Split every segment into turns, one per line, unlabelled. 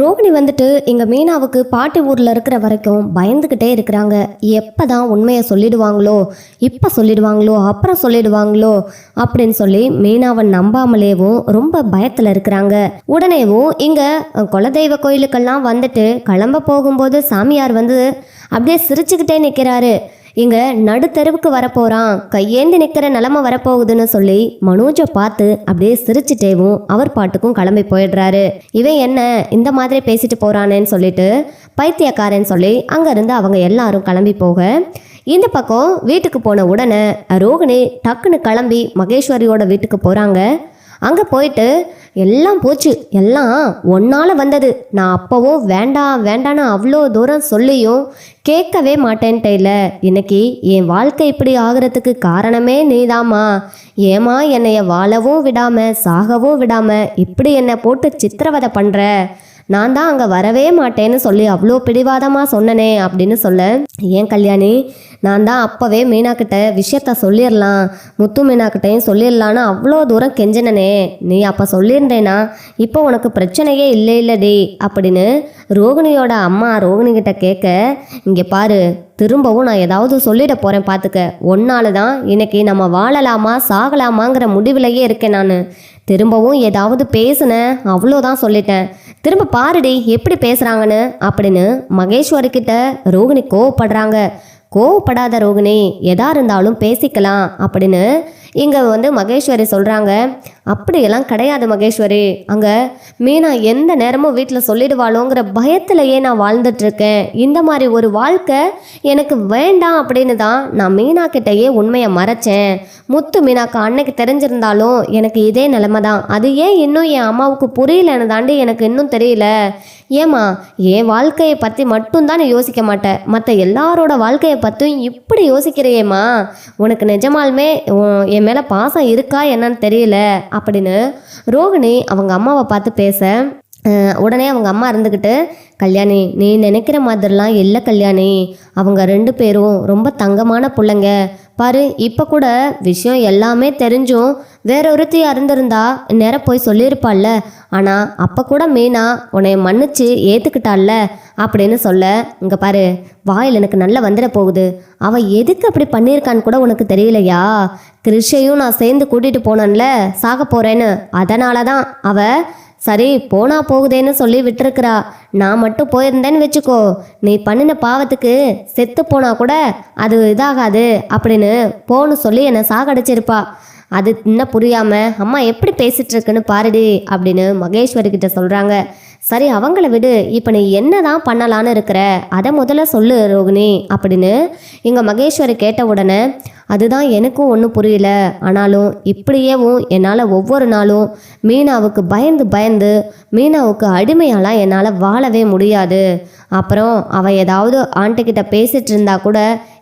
ரோகிணி வந்துட்டு எங்கள் மீனாவுக்கு பாட்டி ஊரில் இருக்கிற வரைக்கும் பயந்துக்கிட்டே இருக்கிறாங்க. எப்போ தான் உண்மையை சொல்லிடுவாங்களோ இப்போ சொல்லிடுவாங்களோ அப்புறம் சொல்லிடுவாங்களோ அப்படின்னு சொல்லி மீனாவை நம்பாமலேவும் ரொம்ப பயத்தில் இருக்கிறாங்க. உடனேவும் இங்கே குலதெய்வ கோயிலுக்கெல்லாம் வந்துட்டு கிளம்ப போகும்போது சாமியார் வந்து அப்படியே சிரிச்சுக்கிட்டே நிற்கிறாரு இங்க நடுத்தெருவுக்கு வரப்போறான். கையேந்தி நிக்கிற நிலமை வரப்போகுதுன்னு சொல்லி மனோஜை பார்த்து அப்படியே சிரிச்சுட்டேவும் அவர் பாட்டுக்கும் கிளம்பி போயிடுறாரு. இவன் என்ன இந்த மாதிரி பேசிட்டு போறானேன்னு சொல்லிட்டு பைத்தியக்காரன் சொல்லி அங்கிருந்து அவங்க எல்லாரும் கிளம்பி போக இந்த பக்கம் வீட்டுக்கு போன உடனே ரோகிணி டக்குன்னு கிளம்பி மகேஸ்வரியோட வீட்டுக்கு போறாங்க. அங்கே போயிட்டு எல்லாம் போச்சு. எல்லாம் ஒன்னால் வந்தது. நான் அப்போவும் வேண்டாம் வேண்டான்னு அவ்வளோ தூரம் சொல்லியும் கேட்கவே மாட்டேன்ட்டேல இன்னைக்கு என் வாழ்க்கை இப்படி ஆகுறதுக்கு காரணமே நீதாம்மா. ஏமா என்னைய வாழவும் விடாமல் சாகவும் விடாமல் இப்படி என்னை போட்டு சித்திரவதை பண்ணுற நான் தான் அங்கே வரவே மாட்டேன்னு சொல்லி அவ்வளோ பிடிவாதமாக சொன்னனே அப்படின்னு சொல்ல ஏன் கல்யாணி? நான் தான் அப்போவே மீனாக்கிட்ட விஷயத்த சொல்லிடலாம் முத்து மீனாக்கிட்டையும் சொல்லிடலான்னு அவ்வளோ தூரம் கெஞ்சினனே. நீ அப்போ சொல்லியிருந்தேனா இப்போ உனக்கு பிரச்சனையே இல்லை இல்லடி அப்படின்னு ரோகிணியோட அம்மா ரோகிணிகிட்ட கேட்க இங்கே பாரு திரும்பவும் நான் ஏதாவது சொல்லிட போகிறேன் பார்த்துக்க ஒன்னால தான் இன்னைக்கு நம்ம வாழலாமா சாகலாமாங்கிற முடிவிலேயே இருக்கேன் நான். திரும்பவும் ஏதாவது பேசுனேன் அவ்வளோதான் சொல்லிட்டேன். திரும்ப பாருடி எப்படி பேசுகிறாங்கன்னு அப்படின்னு மகேஸ்வரி கிட்ட ரோகிணி கோவப்படுறாங்க. கோவப்படாத ரோகிணி எதா இருந்தாலும் பேசிக்கலாம் அப்படின்னு இங்கே வந்து மகேஸ்வரி சொல்கிறாங்க அப்படியெல்லாம் கிடையாது மகேஸ்வரி. அங்கே மீனா எந்த நேரமும் வீட்டில் சொல்லிடுவாளோங்கிற பயத்திலேயே நான் வாழ்ந்துட்டுருக்கேன். இந்த மாதிரி ஒரு வாழ்க்கை எனக்கு வேண்டாம் அப்படின்னு தான் நான் மீனா கிட்டேயே உண்மையை மறைச்சேன். முத்து மீனாக்கு அன்னைக்கு தெரிஞ்சிருந்தாலும் எனக்கு இதே நிலமை தான். அது ஏன் இன்னும் என் அம்மாவுக்கு புரியலன்னு தாண்டி எனக்கு இன்னும் தெரியல. ஏம்மா என் வாழ்க்கையை பற்றி மட்டும்தான் நீ யோசிக்க மாட்டேன் மற்ற எல்லாரோட வாழ்க்கையை பற்றியும் இப்படி யோசிக்கிறியேம்மா. உனக்கு நிஜமாலுமே என் என் மேலே பாசம் இருக்கா என்னன்னு தெரியல அப்படின்னு ரோகிணி அவங்க அம்மாவை பார்த்து பேச உடனே அவங்க அம்மா இருந்துக்கிட்டு கல்யாணி நீ நினைக்கிற மாதிரிலாம் இல்லை கல்யாணி. அவங்க ரெண்டு பேரும் ரொம்ப தங்கமான பிள்ளைங்க. பாரு இப்போ கூட விஷயம் எல்லாமே தெரிஞ்சும் வேற ஒருத்தியா இருந்திருந்தா நேரம் போய் சொல்லியிருப்பாள்ல. ஆனால் அப்போ கூட மீனா உன்னை மன்னிச்சு ஏற்றுக்கிட்டாள்ல அப்படின்னு சொல்ல இங்கே பாரு வாயில் எனக்கு நல்லா வந்துட போகுது. அவள் எதுக்கு அப்படி பண்ணியிருக்கான்னு கூட உனக்கு தெரியலையா? கிருஷையும் நான் சேர்ந்து கூட்டிகிட்டு போனேன்ல சாக போகிறேன்னு அதனால தான் அவள் சரி போனா போகுதேன்னு சொல்லி விட்டுருக்குறா. நான் மட்டும் போயிருந்தேன்னு வச்சுக்கோ. நீ பண்ணின பாவத்துக்கு செத்து போனா கூட அது இதாகாது அப்படின்னு போன்னு சொல்லி என்னை சாகடிச்சிருப்பா. அது இன்னும் புரியாம அம்மா எப்படி பேசிட்டு இருக்குன்னு பாருடி அப்படின்னு மகேஸ்வரி கிட்ட சொல்றாங்க. சரி அவங்கள விடு. இப்போ நீ என்ன தான் பண்ணலான்னு இருக்கிற அதை முதல்ல சொல்லு ரோகிணி அப்படின்னு எங்கள் மகேஸ்வரி கேட்ட உடனே அதுதான் எனக்கும் ஒன்றும் புரியல. ஆனாலும் இப்படியேவும் என்னால் ஒவ்வொரு நாளும் மீனாவுக்கு பயந்து பயந்து மீனாவுக்கு அடிமையாலாம் என்னால் வாழவே முடியாது. அப்புறம் அவள் ஏதாவது ஆண்ட்டுக்கிட்ட பேசிட்டு இருந்தா கூட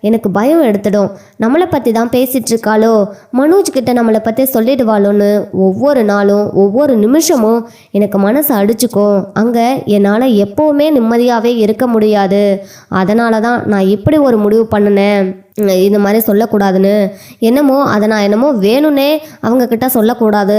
எனக்கு பயம் எடுத்துடும். நம்மளை பற்றி தான் பேசிகிட்டு இருக்காளோ மனோஜ்கிட்ட நம்மளை பற்றி சொல்லிடுவாளோன்னு ஒவ்வொரு நாளும் ஒவ்வொரு நிமிஷமும் எனக்கு மனசு அடிச்சுக்கும். அங்கே என்னால் எப்போவுமே நிம்மதியாகவே இருக்க முடியாது. அதனால தான் நான் இப்படி ஒரு முடிவு பண்ணினேன். இந்த மாதிரி சொல்லக்கூடாதுன்னு. என்னமோ அதை நான் என்னமோ வேணும்னே அவங்கக்கிட்ட சொல்லக்கூடாது.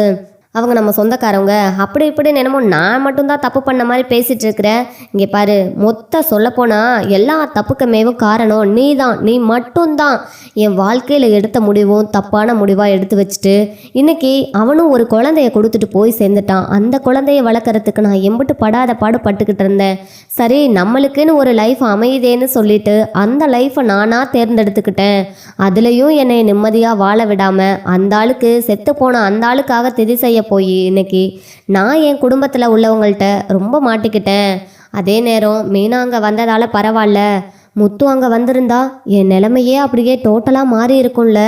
அவங்க நம்ம சொந்தக்காரவங்க. அப்படி இப்படி என்னமோ நான் மட்டும்தான் தப்பு பண்ண மாதிரி பேசிட்டு இருக்கிறேன் இங்கே பாரு மொத்த சொல்லப்போனா எல்லா தப்புக்குமேவும் காரணம் நீ தான் நீ மட்டும்தான் என் வாழ்க்கையில் எடுத்த முடிவும் தப்பான முடிவாக எடுத்து வச்சுட்டு இன்னைக்கு அவனும் ஒரு குழந்தைய கொடுத்துட்டு போய் சேர்ந்துட்டான். அந்த குழந்தைய வளர்க்குறதுக்கு நான் எம்பிட்டு படாத பாடு பட்டுக்கிட்டு இருந்தேன். சரி நம்மளுக்குன்னு ஒரு லைஃப் அமையுதேன்னு சொல்லிட்டு அந்த லைஃப்பை நானாக தேர்ந்தெடுத்துக்கிட்டேன். அதுலேயும் என்னை நிம்மதியாக வாழ விடாமல் அந்த ஆளுக்கு செத்து போன அந்த ஆளுக்காக திதி செய்ய போய் இன்னைக்கு நான் என் குடும்பத்தில் உள்ளவங்கள்ட்ட ரொம்ப மாட்டிக்கிட்டேன். அதே நேரம் மீனா அங்கே வந்ததால் பரவாயில்ல. முத்து அங்கே வந்திருந்தா என் நிலைமையே அப்படியே டோட்டலாக மாறி இருக்கும்ல.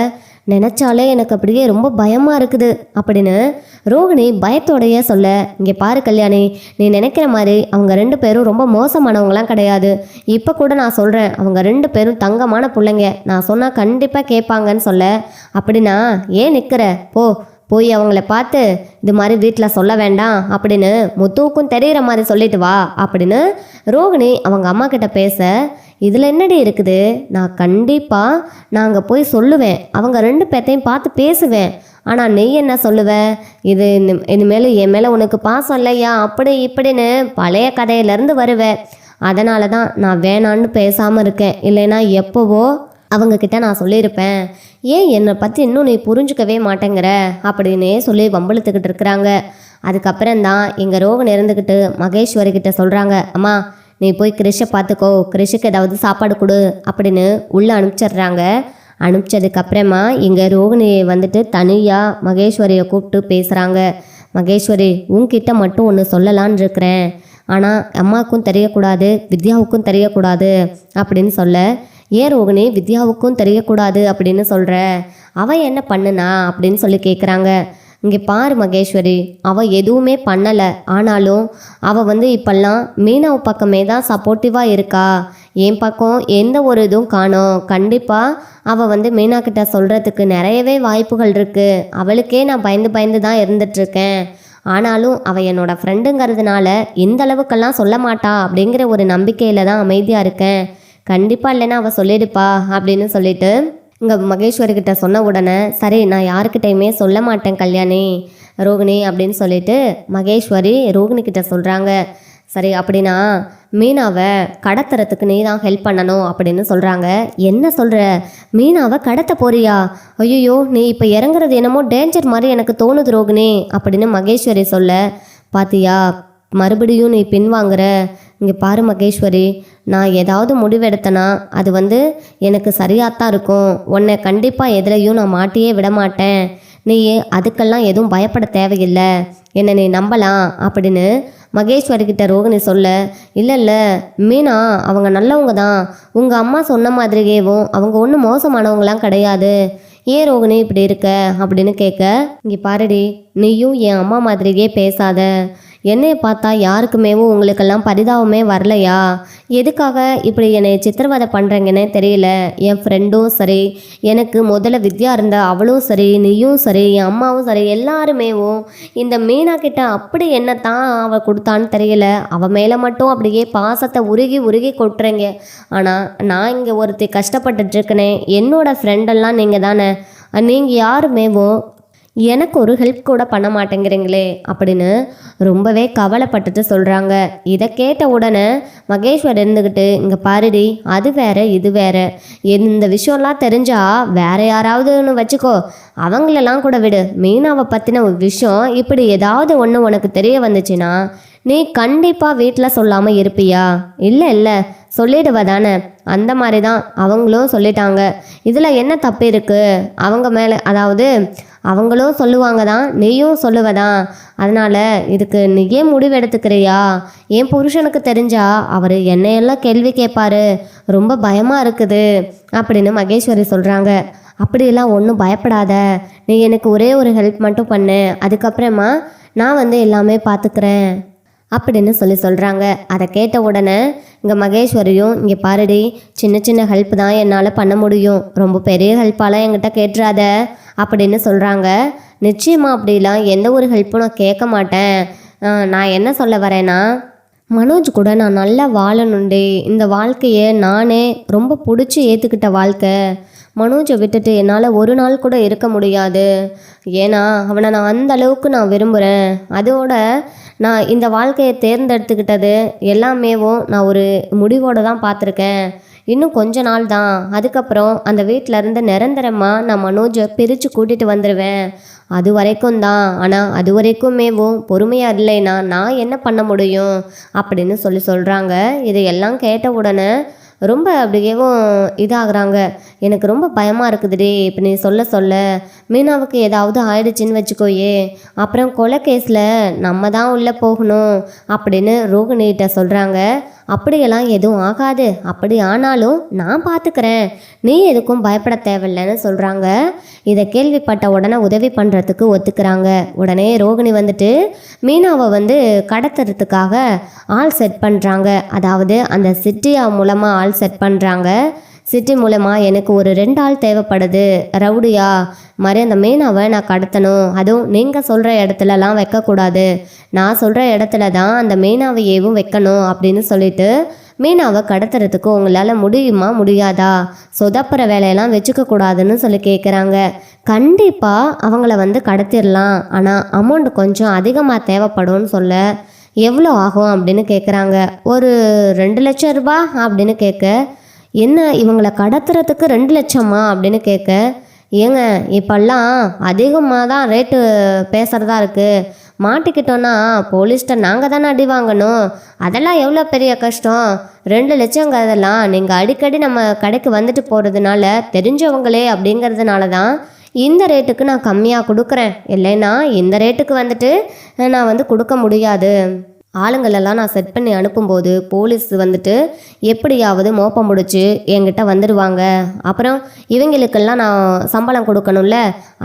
நினச்சாலே எனக்கு அப்படியே ரொம்ப பயமாக இருக்குது. அப்படின்னு ரோகிணி பயத்தோடையே சொல்ல இங்கே பாரு கல்யாணி நீ நினைக்கிற மாதிரி அவங்க ரெண்டு பேரும் ரொம்ப மோசமானவங்களாம் கிடையாது. இப்போ கூட நான் சொல்கிறேன் அவங்க ரெண்டு பேரும் தங்கமான பிள்ளைங்க. நான் சொன்னால் கண்டிப்பாக கேட்பாங்கன்னு சொல்ல. அப்படின்னா ஏன் நிற்கிற போ போய் அவங்கள பார்த்து இது மாதிரி வீட்டில் சொல்ல வேண்டாம். அப்படின்னு முத்துவுக்கும் தெரிகிற மாதிரி சொல்லிட்டு வா. அப்படின்னு ரோகிணி அவங்க அம்மா கிட்ட பேச இதில் என்னடி இருக்குது? நான் கண்டிப்பாக நாங்கள் போய் சொல்லுவேன். அவங்க ரெண்டு பேர்த்தையும் பார்த்து பேசுவேன். ஆனால் நீ என்ன சொல்லுவ? இது இனி- இனிமேல் என் மேலே உனக்கு பாசம் இல்லையா? அப்படி இப்படின்னு பழைய கதையிலேருந்து வருவேன் அதனால தான் நான் வேணான்னு பேசாமல் இருக்கேன். இல்லைன்னா எப்போவோ அவங்கக்கிட்ட நான் சொல்லியிருப்பேன். ஏன் என்னை பற்றி இன்னும் நீ புரிஞ்சுக்கவே மாட்டேங்கிற? அப்படின்னே சொல்லி வம்பளுத்துக்கிட்டு இருக்கிறாங்க. அதுக்கப்புறம் தான் எங்கள் ரோகன் இருந்துக்கிட்டு மகேஸ்வரி கிட்ட சொல்கிறாங்க அம்மா நீ போய் கிரிஷை பார்த்துக்கோ கிரிஷுக்கு ஏதாவது சாப்பாடு கொடு அப்படின்னு உள்ளே அனுப்பிச்சிடுறாங்க. அனுப்பிச்சதுக்கப்புறமா இங்கே ரோகிணியை வந்துட்டு தனியாக மகேஸ்வரியை கூப்பிட்டு பேசுகிறாங்க மகேஸ்வரி உன்கிட்ட மட்டும் ஒன்று சொல்லலான்னு இருக்கிறேன். ஆனால் அம்மாவுக்கும் தெரியக்கூடாது வித்யாவுக்கும் தெரியக்கூடாது அப்படின்னு சொல்ல ஏன் ரோகிணி வித்யாவுக்கும் தெரியக்கூடாது அப்படின்னு சொல்கிற அவ என்ன பண்ணுனா? அப்படின்னு சொல்லி கேட்குறாங்க இங்கே பாரு மகேஸ்வரி அவள் எதுவுமே பண்ணலை. ஆனாலும் அவள் வந்து இப்பெல்லாம் மீனவ பக்கமே தான் சப்போர்ட்டிவாக இருக்கா? என் பக்கம் எந்த ஒரு இதுவும் காணோம். கண்டிப்பாக அவள் வந்து மீனாக்கிட்ட சொல்கிறதுக்கு நிறையவே வாய்ப்புகள் இருக்குது அவளுக்கே நான் பயந்து பயந்து தான் இருந்துட்டுருக்கேன் ஆனாலும் அவள் என்னோடய ஃப்ரெண்டுங்கிறதுனால இந்த அளவுக்கெல்லாம் சொல்ல மாட்டா அப்படிங்கிற ஒரு நம்பிக்கையில் தான் அமைதியாக இருக்கேன். கண்டிப்பாக இல்லைன்னா அவள் சொல்லிடுப்பா அப்படின்னு சொல்லிட்டு இங்கே மகேஸ்வரிக்கிட்ட சொன்ன உடனே சரி நான் யாருக்கிட்டையுமே சொல்ல மாட்டேன் கல்யாணி ரோகிணி அப்படின்னு சொல்லிட்டு மகேஸ்வரி ரோகிணிக்கிட்ட சொல்கிறாங்க சரி அப்படின்னா மீனாவை கடத்துறதுக்கு நீ தான் ஹெல்ப் பண்ணணும் அப்படின்னு சொல்கிறாங்க என்ன சொல்கிற மீனாவை கடத்த போறியா? ஐயோ நீ இப்போ இறங்குறது என்னமோ டேஞ்சர் மாதிரி எனக்கு தோணுது ரோகிணி அப்படின்னு மகேஸ்வரி சொல்ல பாத்தியா மறுபடியும் நீ பின்வாங்குற இங்கே பாரு மகேஸ்வரி நான் ஏதாவது முடிவெடுத்தேன்னா அது வந்து எனக்கு சரியாத்தான் இருக்கும். உன்னை கண்டிப்பாக எதுலையும் நான் மாட்டியே விட மாட்டேன் நீ அதுக்கெல்லாம் எதுவும் பயப்பட தேவையில்லை. என்னை நீ நம்பலாம் அப்படின்னு மகேஸ்வரிக்கிட்ட ரோகிணி சொல்ல இல்லை இல்லை மீனா அவங்க நல்லவங்க தான். உங்கள் அம்மா சொன்ன மாதிரியேவும் அவங்க ஒன்றும் மோசமானவங்களாம் கிடையாது. ஏன் ரோகிணி இப்படி இருக்க? அப்படின்னு கேட்க இங்கே பாருடி நீயும் என் அம்மா மாதிரியே பேசாத. என்னையை பார்த்தா யாருக்குமேவும் உங்களுக்கெல்லாம் பரிதாபமே வரலையா? எதுக்காக இப்படி என்னை சித்திரவதை பண்ணுறீங்கன்னே தெரியல. என் ஃப்ரெண்டும் சரி எனக்கு முதல்ல வித்யா இருந்த அவளும் சரி நீயும் சரி என் அம்மாவும் சரி எல்லாருமேவும் இந்த மீனா கிட்ட அப்படி என்னத்தான் அவள் கொடுத்தான்னு தெரியல. அவள் மேலே மட்டும் அப்படியே பாசத்தை உருகி உருகி கொட்டுறீங்க. ஆனால் நான் இங்கே ஒருத்தி கஷ்டப்பட்டுட்ருக்கனே என்னோடய ஃப்ரெண்டெல்லாம் நீங்கள் தானே நீங்கள் யாருமேவும் எனக்கு ஒரு ஹெல்ப் கூட பண்ண மாட்டேங்கிறீங்களே அப்படின்னு ரொம்பவே கவலைப்பட்டுட்டு சொல்கிறாங்க இதை கேட்ட உடனே மகேஸ்வர் இருந்துக்கிட்டு இங்கே பாருடி அது வேற இது வேற. இந்த விஷயம்லாம் தெரிஞ்சா வேற யாராவதுன்னு வச்சுக்கோ. அவங்களெல்லாம் கூட விடு. மீனாவை பற்றின ஒரு விஷயம் இப்படி ஏதாவது ஒன்று உனக்கு தெரிய வந்துச்சுன்னா நீ கண்டிப்பாக வீட்டில் சொல்லாமல் இருப்பியா? இல்லை இல்லை. சொல்லிடுவ தானே. அந்த மாதிரி தான் அவங்களும் சொல்லிட்டாங்க. இதில் என்ன தப்பு இருக்குது அவங்க மேலே அதாவது அவங்களும் சொல்லுவாங்க தான் நீயும் சொல்லுவதான். அதனால் இதுக்கு நீயே முடிவு எடுத்துக்கிறியா என் புருஷனுக்கு தெரிஞ்சா அவர் என்னையெல்லாம் கேள்வி கேட்பாரு. ரொம்ப பயமாக இருக்குது அப்படின்னு மகேஸ்வரி சொல்கிறாங்க அப்படியெல்லாம் ஒன்றும் பயப்படாத. நீ எனக்கு ஒரே ஒரு ஹெல்ப் மட்டும் பண்ணு. அதுக்கப்புறமா நான் வந்து எல்லாமே பார்த்துக்கிறேன் அப்படின்னு சொல்லி சொல்கிறாங்க அதை கேட்ட உடனே இங்கே மகேஸ்வரியும் இங்கே பாருடி சின்ன சின்ன ஹெல்ப் தான் என்னால் பண்ண முடியும். ரொம்ப பெரிய ஹெல்ப்பாலாம் என்கிட்ட கேட்டுறாத. அப்படின்னு சொல்கிறாங்க நிச்சயமாக அப்படிலாம் எந்த ஒரு ஹெல்ப்பும் நான் கேட்க மாட்டேன். நான் என்ன சொல்ல வரேன்னா மனோஜ் கூட நான் நல்லா வாழணுண்டு இந்த வாழ்க்கையை நானே ரொம்ப பிடிச்சி ஏற்றுக்கிட்ட வாழ்க்கை. மனோஜை விட்டுட்டு என்னால் ஒரு நாள் கூட இருக்க முடியாது. ஏன்னா அவனை நான் அந்த அளவுக்கு நான் விரும்புகிறேன் அதோட நான் இந்த வாழ்க்கையை தேர்ந்தெடுத்துக்கிட்டது எல்லாமேவும் நான் ஒரு முடிவோடு தான் பார்த்துருக்கேன். இன்னும் கொஞ்ச நாள் தான் அதுக்கப்புறம் அந்த வீட்டில் இருந்து நிரந்தரமாக நான் மனோஜை பிரித்து கூட்டிகிட்டு வந்துடுவேன் அது வரைக்கும் தான். ஆனால் அது வரைக்குமேவும் பொறுமையாக இல்லைன்னா நான் என்ன பண்ண முடியும்? அப்படின்னு சொல்லி சொல்கிறாங்க இதையெல்லாம் கேட்ட உடனே ரொம்ப அப்படியேவும் இதாகிறாங்க. எனக்கு ரொம்ப பயமாக இருக்குதுடி. இப்போ நீ சொல்ல சொல்ல மீனாவுக்கு ஏதாவது ஆயிடுச்சுன்னு வச்சுக்கோயே. அப்புறம் கொலை கேஸில் நம்ம தான் உள்ளே போகணும் அப்படின்னு ரோகிணிகிட்ட சொல்கிறாங்க அப்படியெல்லாம் எதுவும் ஆகாது. அப்படி ஆனாலும் நான் பார்த்துக்கிறேன். நீ எதுக்கும் பயப்பட தேவையில்லைன்னு சொல்கிறாங்க இதை கேள்விப்பட்ட உடனே உதவி பண்ணுறதுக்கு ஒத்துக்கிறாங்க. உடனே ரோகிணி வந்துட்டு மீனாவை வந்து கடத்துறதுக்காக ஆள் செட் பண்ணுறாங்க அதாவது அந்த சிட்டியா மூலமாக ஆள் செட் பண்ணுறாங்க சிட்டி மூலமாக எனக்கு ஒரு ரெண்டு ஆள் தேவைப்படுது. ரவுடியா? மாதிரி அந்த மீனாவை நான் கடத்தணும். அதுவும் நீங்கள் சொல்கிற இடத்துலலாம் வைக்கக்கூடாது. நான் சொல்கிற இடத்துல தான் அந்த மீனாவையேவும் வைக்கணும் அப்படின்னு சொல்லிட்டு மீனாவை கடத்துறதுக்கு உங்களால் முடியுமா முடியாதா? சொதப்புற வேலையெல்லாம் வச்சுக்க கூடாதுன்னு சொல்லி கேட்குறாங்க கண்டிப்பாக அவங்கள வந்து கடத்திடலாம். ஆனால் அமௌண்ட் கொஞ்சம் அதிகமாக தேவைப்படும்னு சொல்ல எவ்வளோ ஆகும் அப்படின்னு கேட்குறாங்க ஒரு ரெண்டு லட்சம் ரூபா அப்படின்னு கேட்க என்ன இவங்களை கடத்துறதுக்கு ரெண்டு லட்சமா அப்படின்னு கேட்க ஏங்க இப்போல்லாம் அதிகமாக தான் ரேட்டு பேசுகிறதா இருக்குது மாட்டிக்கிட்டோன்னா போலீஸ்கிட்ட நாங்கள் தானே அடி வாங்கணும். அதெல்லாம் எவ்வளோ பெரிய கஷ்டம்? ரெண்டு லட்சங்கிறதெல்லாம் நீங்கள் அடிக்கடி நம்ம கடைக்கு வந்துட்டு போகிறதுனால தெரிஞ்சவங்களே அப்படிங்கிறதுனால தான் இந்த ரேட்டுக்கு நான் கம்மியாக கொடுக்குறேன். இல்லைன்னா இந்த ரேட்டுக்கு வந்துட்டு நான் வந்து கொடுக்க முடியாது. ஆளுங்களெல்லாம் நான் செட் பண்ணி அனுப்பும்போது போலீஸ் வந்துட்டு எப்படியாவது மோப்பம் முடிச்சு என்கிட்ட வந்துடுவாங்க அப்புறம் இவங்களுக்கெல்லாம் நான் சம்பளம் கொடுக்கணும்ல.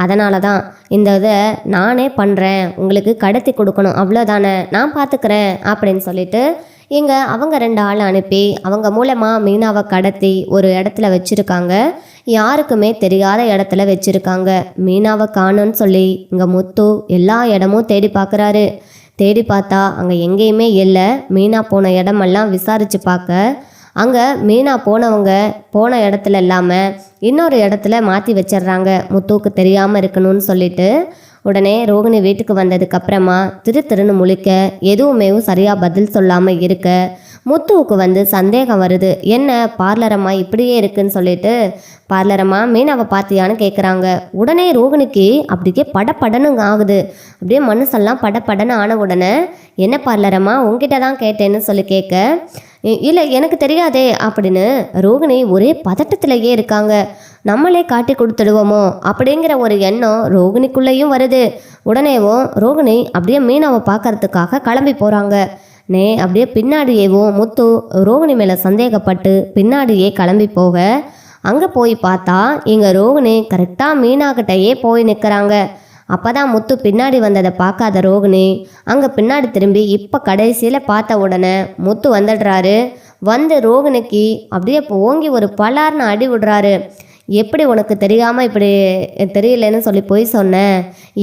அதனால தான் இந்த இதை நானே பண்ணுறேன் உங்களுக்கு கடத்தி கொடுக்கணும். அவ்வளோதானே நான் பார்த்துக்கிறேன் அப்படின்னு சொல்லிட்டு இங்கே அவங்க ரெண்டு ஆள் அனுப்பி அவங்க மூலமாக மீனாவை கடத்தி ஒரு இடத்துல வச்சுருக்காங்க. யாருக்குமே தெரியாத இடத்துல வச்சுருக்காங்க. மீனாவை காணும்னு சொல்லி இங்கே முத்து எல்லா இடமும் தேடி பார்க்குறாரு தேடி பார்த்தா அங்கே எங்கேயுமே இல்லை. மீனா போன இடமெல்லாம் விசாரித்து பார்க்க. அங்கே மீனா போனவங்க போன இடத்துல இல்லாமல் இன்னொரு இடத்துல மாற்றி வச்சிடுறாங்க. முத்துவுக்கு தெரியாமல் இருக்கணும்னு சொல்லிட்டு. உடனே ரோகிணி வீட்டுக்கு வந்ததுக்கப்புறமா திரு திருன்னு முழிக்க எதுவுமே சரியாக பதில் சொல்லாமல் இருக்க. முத்துவுக்கு வந்து சந்தேகம் வருது. என்ன பார்லரம்மா இப்படியே இருக்குன்னு சொல்லிட்டு பார்லரம்மா மீனாவை பார்த்தியான்னு கேட்குறாங்க உடனே ரோகிணிக்கு அப்படியே படப்படனுங்க ஆகுது. அப்படியே மனசெல்லாம் படபடன்னு ஆன உடனே என்ன பார்லரம்மா உங்ககிட்ட தான் கேட்டேன்னு சொல்லி கேட்க "இ- இல்லை எனக்கு தெரியாதே அப்படின்னு ரோகிணி ஒரே பதட்டத்திலேயே இருக்காங்க. நம்மளே காட்டி கொடுத்துடுவோமோ? அப்படிங்கிற ஒரு எண்ணம் ரோகிணிக்குள்ளேயும் வருது. உடனேவும் ரோகிணி அப்படியே மீனாவை பார்க்கறதுக்காக கிளம்பி போகிறாங்க நே அப்படியே பின்னாடியேவும் முத்து ரோகிணி மேலே சந்தேகப்பட்டு பின்னாடியே கிளம்பி போக அங்கே போய் பார்த்தா இங்கே ரோகிணி கரெக்டாக மீனாக்கிட்டயே போய் நிற்கிறாங்க அப்போ தான் முத்து பின்னாடி வந்ததை பார்க்காத ரோகிணி அங்கே பின்னாடி திரும்பி இப்போ கடைசியில் பார்த்த உடனே முத்து வந்துடுறாரு. வந்து ரோகிணிக்கு அப்படியே ஓங்கி ஒரு பலார்னு அடி விடுறாரு. எப்படி உனக்கு தெரியாமல் இப்படி தெரியலன்னு சொல்லி போய் சொன்னேன்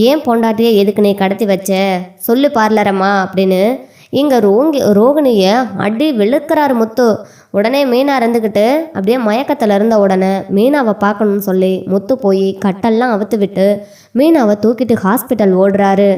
ஏன் பொண்டாட்டியை எதுக்கு நீ கடத்தி வச்ச? சொல்லு பார்லரம்மா அப்படின்னு இங்கே ரோங்கி ரோகிணியை அடி வெளுக்கிறாரு முத்து. உடனே மீனா இருந்துக்கிட்டு அப்படியே மயக்கத்தில் இருந்த உடனே மீனாவை பார்க்கணும்னு சொல்லி முத்து போய் கட்டெல்லாம் அவுத்து விட்டு மீனாவை தூக்கிட்டு ஹாஸ்பிட்டல் ஓடுறாரு.